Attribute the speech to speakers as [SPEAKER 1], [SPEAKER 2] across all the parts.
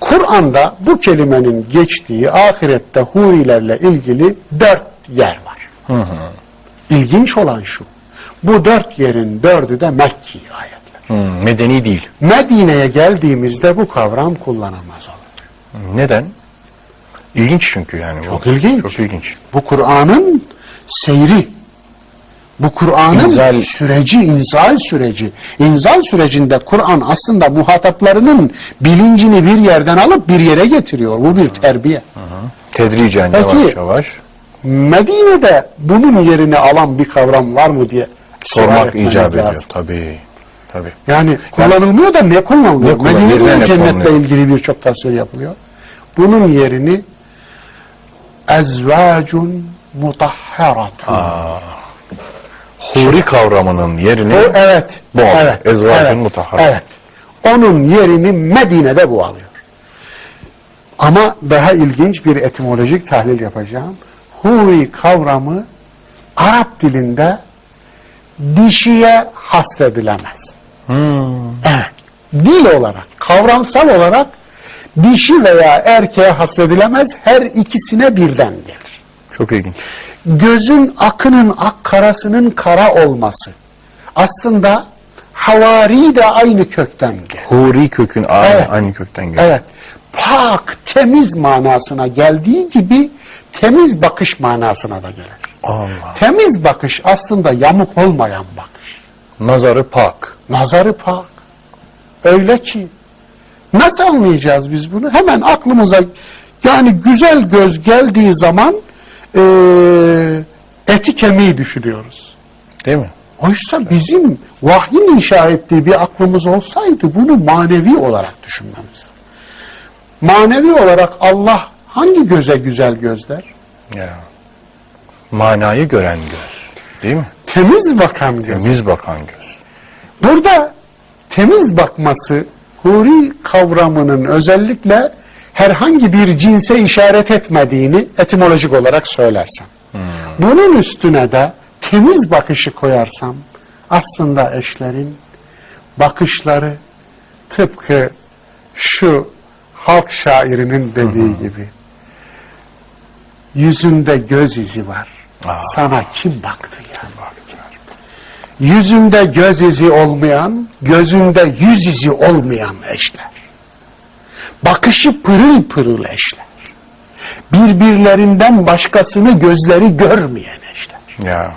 [SPEAKER 1] Kur'an'da bu kelimenin geçtiği ahirette hurilerle ilgili dört yer var.
[SPEAKER 2] Hı hı.
[SPEAKER 1] İlginç olan şu. Bu dört yerin dördü de Mekki ayetler.
[SPEAKER 2] Hı, medeni değil.
[SPEAKER 1] Medine'ye geldiğimizde bu kavram kullanılmaz olur.
[SPEAKER 2] Neden? İlginç çünkü yani.
[SPEAKER 1] Çok
[SPEAKER 2] bu.
[SPEAKER 1] ilginç.
[SPEAKER 2] Çok ilginç.
[SPEAKER 1] Bu Kur'an'ın seyri. Bu Kur'an'ın süreci, inzal süreci. İnzal sürecinde Kur'an aslında muhataplarının bilincini bir yerden alıp bir yere getiriyor. Bu bir terbiye.
[SPEAKER 2] Tedricen
[SPEAKER 1] Peki.
[SPEAKER 2] yavaş yavaş
[SPEAKER 1] Medine'de bunun yerini alan bir kavram var mı diye
[SPEAKER 2] sormak icap
[SPEAKER 1] lazım.
[SPEAKER 2] ediyor. Tabii. Tabii.
[SPEAKER 1] Yani kullanılmıyor da ne kullanılıyor?
[SPEAKER 2] Ne kullanılıyor,
[SPEAKER 1] Medine'de de
[SPEAKER 2] ne
[SPEAKER 1] cennetle ilgili birçok tasvir yapılıyor. Bunun yerini ezvacun mutahharatun.
[SPEAKER 2] Aa. Huri kavramının yerini
[SPEAKER 1] O evet.
[SPEAKER 2] Bu alıyor.
[SPEAKER 1] evet.
[SPEAKER 2] Ezvacun
[SPEAKER 1] evet,
[SPEAKER 2] mutahhar.
[SPEAKER 1] Evet. Onun yerini Medine'de bu alıyor. Ama daha ilginç bir etimolojik tahlil yapacağım. Huri kavramı Arap dilinde dişiye hasredilemez.
[SPEAKER 2] Hmm.
[SPEAKER 1] Evet. Dil olarak, kavramsal olarak dişi veya erkeğe hasredilemez her ikisine birden gelir.
[SPEAKER 2] Çok ilginç.
[SPEAKER 1] Gözün akının ak karasının kara olması. Aslında havari de aynı kökten gelir.
[SPEAKER 2] Huri kökün aynı,
[SPEAKER 1] Evet.
[SPEAKER 2] aynı kökten geliyor.
[SPEAKER 1] Evet. Pak, temiz manasına geldiği gibi temiz bakış manasına da gelir.
[SPEAKER 2] Allah.
[SPEAKER 1] Temiz bakış aslında yamuk olmayan bakış.
[SPEAKER 2] Nazarı pak.
[SPEAKER 1] Nazarı pak. Öyle ki nasıl anlayacağız biz bunu? Hemen aklımıza yani güzel göz geldiği zaman eee eti kemiği düşünüyoruz.
[SPEAKER 2] Değil mi?
[SPEAKER 1] Oysa bizim vahyin inşa ettiği bir aklımız olsaydı bunu manevi olarak düşünmemiz lazım. Manevi olarak Allah hangi göze güzel gözler?
[SPEAKER 2] Ya. Manayı gören göz. Değil mi?
[SPEAKER 1] Temiz bakan göz.
[SPEAKER 2] Temiz bakan göz.
[SPEAKER 1] Burada temiz bakması huri kavramının özellikle herhangi bir cinse işaret etmediğini etimolojik olarak söylersem.
[SPEAKER 2] Hmm.
[SPEAKER 1] Bunun üstüne de temiz bakışı koyarsam aslında eşlerin bakışları tıpkı şu halk şairinin dediği gibi yüzünde göz izi var.
[SPEAKER 2] Aa.
[SPEAKER 1] Sana kim baktı ya? Yüzünde göz izi olmayan, gözünde yüz izi olmayan eşler. Bakışı pırıl pırıl eşler. Birbirlerinden başkasını gözleri görmeyen eşler.
[SPEAKER 2] Ya.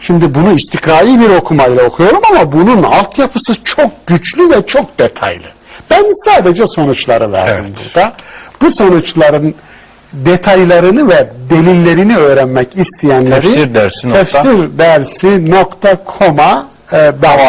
[SPEAKER 1] Şimdi bunu istikrai bir okumayla okuyorum ama bunun altyapısı çok güçlü ve çok detaylı. Ben sadece sonuçları verdim
[SPEAKER 2] Evet.
[SPEAKER 1] burada. Bu sonuçların detaylarını ve delillerini öğrenmek isteyenleri
[SPEAKER 2] Tefsir dersi nokta.
[SPEAKER 1] tefsir dersi nokta koma e, davet